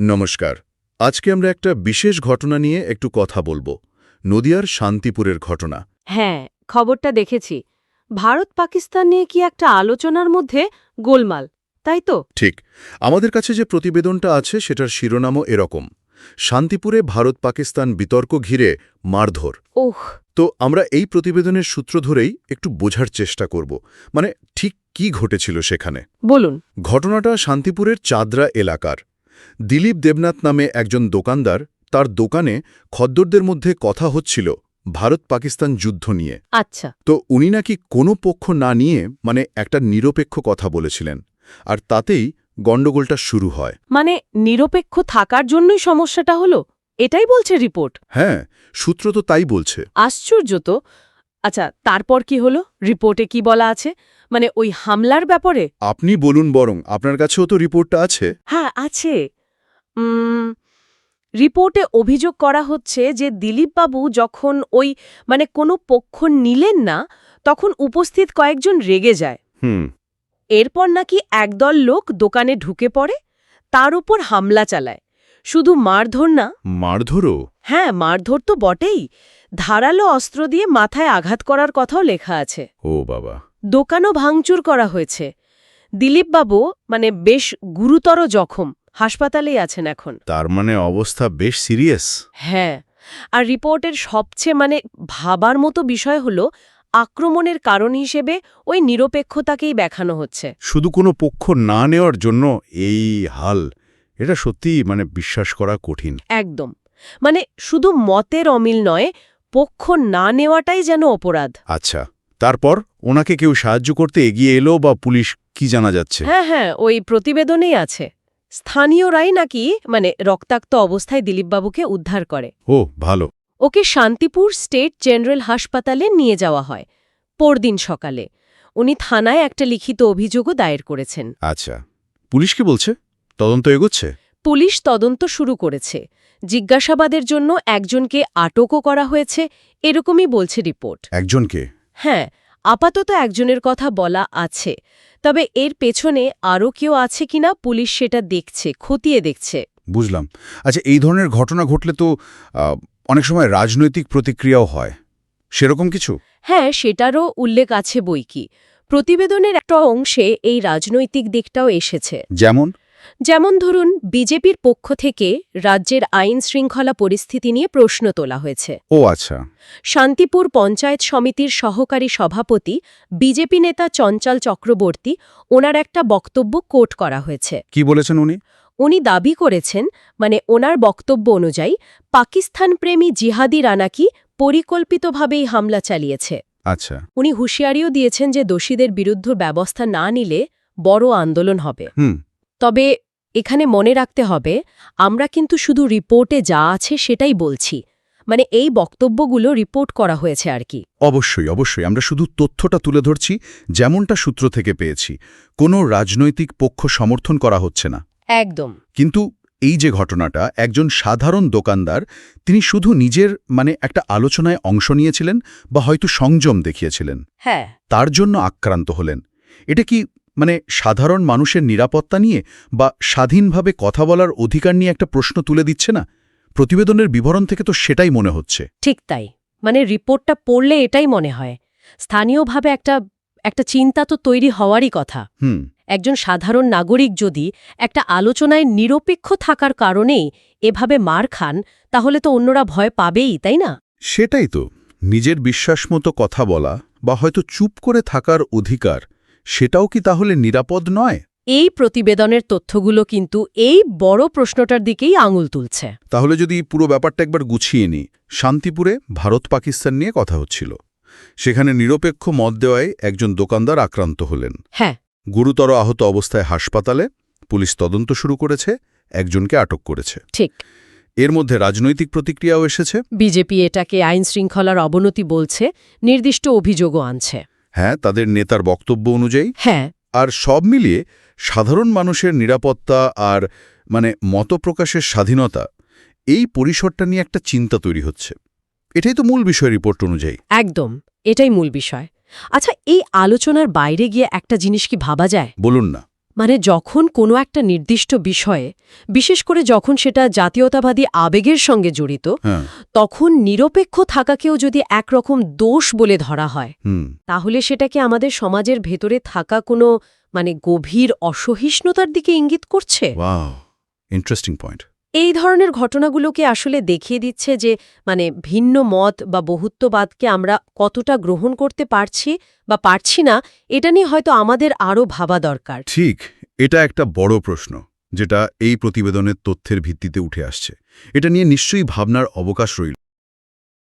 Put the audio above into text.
নমস্কার। আজকে আমরা একটা বিশেষ ঘটনা নিয়ে একটু কথা বলব। নদিয়ার শান্তিপুরের ঘটনা। হ্যাঁ খবরটা দেখেছি। ভারত পাকিস্তান নিয়ে কি একটা আলোচনার মধ্যে গোলমাল তাই তো? ঠিক। আমাদের কাছে যে প্রতিবেদনটা আছে সেটার শিরোনামও এরকম। শান্তিপুরে ভারত পাকিস্তান বিতর্ক ঘিরে মারধর। ওহ। তো আমরা এই প্রতিবেদনের সূত্র ধরেই একটু বোঝার চেষ্টা করব। মানে ঠিক কি ঘটেছিল সেখানে? বলুন। ঘটনাটা শান্তিপুরের চাদরা এলাকার। দিলীপ দেবনাথ নামে একজন দোকানদার তার দোকানে খদ্দরদের মধ্যে কথা হচ্ছিল ভারত পাকিস্তান যুদ্ধ নিয়ে। আচ্ছা। তো উনি নাকি কোনো পক্ষ না নিয়ে মানে একটা নিরপেক্ষ কথা বলেছিলেন আর তাতেই গণ্ডগোলটা শুরু হয়। মানে নিরপেক্ষ থাকার জন্যই সমস্যাটা হলো? এটাই বলছে রিপোর্ট। হ্যাঁ সূত্র তো তাই বলছে। আশ্চর্য তো। আচ্ছা তারপর কি হলো? রিপোর্টে কি বলা আছে? মানে ওই হামলার ব্যাপারে? আপনি বলুন বরং আপনার কাছেও তো রিপোর্টটা আছে। হ্যাঁ আছে। রিপোর্টে অভিযোগ করা হচ্ছে যে দিলীপবাবু যখন ওই মানে কোনো পক্ষ নিলেন না তখন উপস্থিত কয়েকজন রেগে যায়। হুম। এরপর নাকি একদল লোক দোকানে ঢুকে পড়ে তার উপর হামলা চালায়। শুধু মারধর না। মারধরও? হ্যাঁ মারধর তো বটেই। ধারালো অস্ত্র দিয়ে মাথায় আঘাত করার কথাও লেখা আছে। ও বাবা। দোকানও ভাঙচুর করা হয়েছে। দিলীপবাবু মানে বেশ গুরুতর জখম হাসপাতালেই আছেন এখন। তার মানে অবস্থা বেশ সিরিয়াস। হ্যাঁ আর রিপোর্টের সবচেয়ে মানে ভাবার মতো বিষয় হল আক্রমণের কারণ হিসেবে ওই নিরপেক্ষতাকেই দেখানো হচ্ছে। শুধু কোনো পক্ষ না নেওয়ার জন্য এই হাল এটা সত্যি মানে বিশ্বাস করা কঠিন। একদম। মানে শুধু মতের অমিল নয় পক্ষ না নেওয়াটাই যেন অপরাধ। আচ্ছা তারপর ওনাকে কেউ সাহায্য করতে এগিয়ে এলো বা পুলিশ কি জানা যাচ্ছে? হ্যাঁ হ্যাঁ ওই প্রতিবেদনেই আছে। স্থানীয়রাই নাকি মানে রক্তাক্ত অবস্থায় দিলীপবাবুকে উদ্ধার করে। ও ভালো। ওকে শান্তিপুর স্টেট জেনারেল হাসপাতালে নিয়ে যাওয়া হয় পরদিন সকালে। উনি থানায় একটা লিখিত অভিযোগও দায়ের করেছেন। আচ্ছা পুলিশ কি বলছে? তদন্ত এগোচ্ছে? পুলিশ তদন্ত শুরু করেছে। জিজ্ঞাসাবাদের জন্য একজনকে আটকও করা হয়েছে এরকমই বলছে রিপোর্ট। একজনকে? হ্যাঁ আপাতত একজনের কথা বলা আছে তবে এর পেছনে আরও কেউ আছে কিনা পুলিশ সেটা দেখছে খতিয়ে দেখছে। বুঝলাম। আচ্ছা এই ধরনের ঘটনা ঘটলে তো অনেক সময় রাজনৈতিক প্রতিক্রিয়াও হয়। সেরকম কিছু? হ্যাঁ সেটারও উল্লেখ আছে বই কি প্রতিবেদনের একটা অংশে এই রাজনৈতিক দিকটাও এসেছে। যেমন? যেমন ধরুন বিজেপির পক্ষ থেকে রাজ্যের আইন শৃঙ্খলা পরিস্থিতি নিয়ে প্রশ্ন তোলা হয়েছে। ও আচ্ছা। শান্তিপুর পঞ্চায়েত সমিতির সহকারী সভাপতি বিজেপি নেতা চঞ্চল চক্রবর্তী ওনার একটা বক্তব্য কোট করা হয়েছে। কি বলেছেন উনি? উনি দাবি করেছেন মানে ওনার বক্তব্য অনুযায়ী পাকিস্তানপ্রেমী জিহাদিরা নাকি পরিকল্পিতভাবেই হামলা চালিয়েছে। আচ্ছা। উনি হুঁশিয়ারিও দিয়েছেন যে দোষীদের বিরুদ্ধে ব্যবস্থা না নিলে বড় আন্দোলন হবে। হুম। তবে এখানে মনে রাখতে হবে আমরা কিন্তু শুধু রিপোর্টে যা আছে সেটাই বলছি। মানে এই বক্তব্যগুলো রিপোর্ট করা হয়েছে আর কি। অবশ্যই অবশ্যই। আমরা শুধু তথ্যটা তুলে ধরছি যেমনটা সূত্র থেকে পেয়েছি। কোনো রাজনৈতিক পক্ষ সমর্থন করা হচ্ছে না। একদম। কিন্তু এই যে ঘটনাটা একজন সাধারণ দোকানদার তিনি শুধু নিজের মানে একটা আলোচনায় অংশ নিয়েছিলেন বা হয়তো সংযম দেখিয়েছিলেন। হ্যাঁ। তার জন্য আক্রান্ত হলেন। এটা কি মানে সাধারণ মানুষের নিরাপত্তা নিয়ে বা স্বাধীনভাবে কথা বলার অধিকার নিয়ে একটা প্রশ্ন তুলে দিচ্ছে না? প্রতিবেদনের বিবরণ থেকে তো সেটাই মনে হচ্ছে। ঠিক তাই। মানে রিপোর্টটা পড়লে এটাই মনে হয়। স্থানীয়ভাবে একটা একটা চিন্তা তো তৈরি হওয়ারই কথা। হুম। একজন সাধারণ নাগরিক যদি একটা আলোচনায় নিরপেক্ষ থাকার কারণেই এভাবে মার খান তাহলে তো অন্যরা ভয় পাবেই তাই না? সেটাই তো। নিজের বিশ্বাস মতো কথা বলা বা হয়তো চুপ করে থাকার অধিকার সেটাও কি তাহলে নিরাপদ নয়? এই প্রতিবেদনের তথ্যগুলো কিন্তু এই বড় প্রশ্নটার দিকেই আঙুল তুলছে। তাহলে যদি পুরো ব্যাপারটা একবার গুছিয়ে নিই শান্তিপুরে ভারত পাকিস্তান নিয়ে কথা হচ্ছিল। সেখানে নিরপেক্ষ মত দেওয়ায় একজন দোকানদার আক্রান্ত হলেন। হ্যাঁ। গুরুতর আহত অবস্থায় হাসপাতালে পুলিশ তদন্ত শুরু করেছে একজনকে আটক করেছে। ঠিক। এর মধ্যে রাজনৈতিক প্রতিক্রিয়াও এসেছে। বিজেপি এটাকে আইন শৃঙ্খলার অবনতি বলছে নির্দিষ্ট অভিযোগও আনছে। হ্যাঁ তাদের নেতার বক্তব্য অনুযায়ী হ্যাঁ। আর সব মিলিয়ে সাধারণ মানুষের নিরাপত্তা আর মানে মতপ্রকাশের স্বাধীনতা এই পরিসরটা নিয়ে একটা চিন্তা তৈরি হচ্ছে। এটাই তো মূল বিষয় রিপোর্ট অনুযায়ী। একদম এটাই মূল বিষয়। আচ্ছা এই আলোচনার বাইরে গিয়ে একটা জিনিস কি ভাবা যায়? বলুন না। মানে যখন কোনো একটা নির্দিষ্ট বিষয়ে বিশেষ করে যখন সেটা জাতীয়তাবাদী আবেগের সঙ্গে জড়িত হ্যাঁ। তখন নিরপেক্ষ থাকাকেও যদি একরকম দোষ বলে ধরা হয় তাহলে সেটা কি আমাদের সমাজের ভেতরে থাকা কোনো মানে গভীর অসহিষ্ণুতার দিকে ইঙ্গিত করছে? ইন্টারেস্টিং পয়েন্ট এই ধরনের ঘটনাগুলোকে আসলে দেখিয়ে দিচ্ছে যে মানে ভিন্ন মত বা বহুত্ববাদকে আমরা কতটা গ্রহণ করতে পারছি বা পারছি না, এটা নিয়ে হয়তো আমাদের আরও ভাবা দরকার। ঠিক, এটা একটা বড় প্রশ্ন, যেটা এই প্রতিবেদনের তথ্যের ভিত্তিতে উঠে আসছে। এটা নিয়ে নিশ্চয়ই ভাবনার অবকাশ রইল।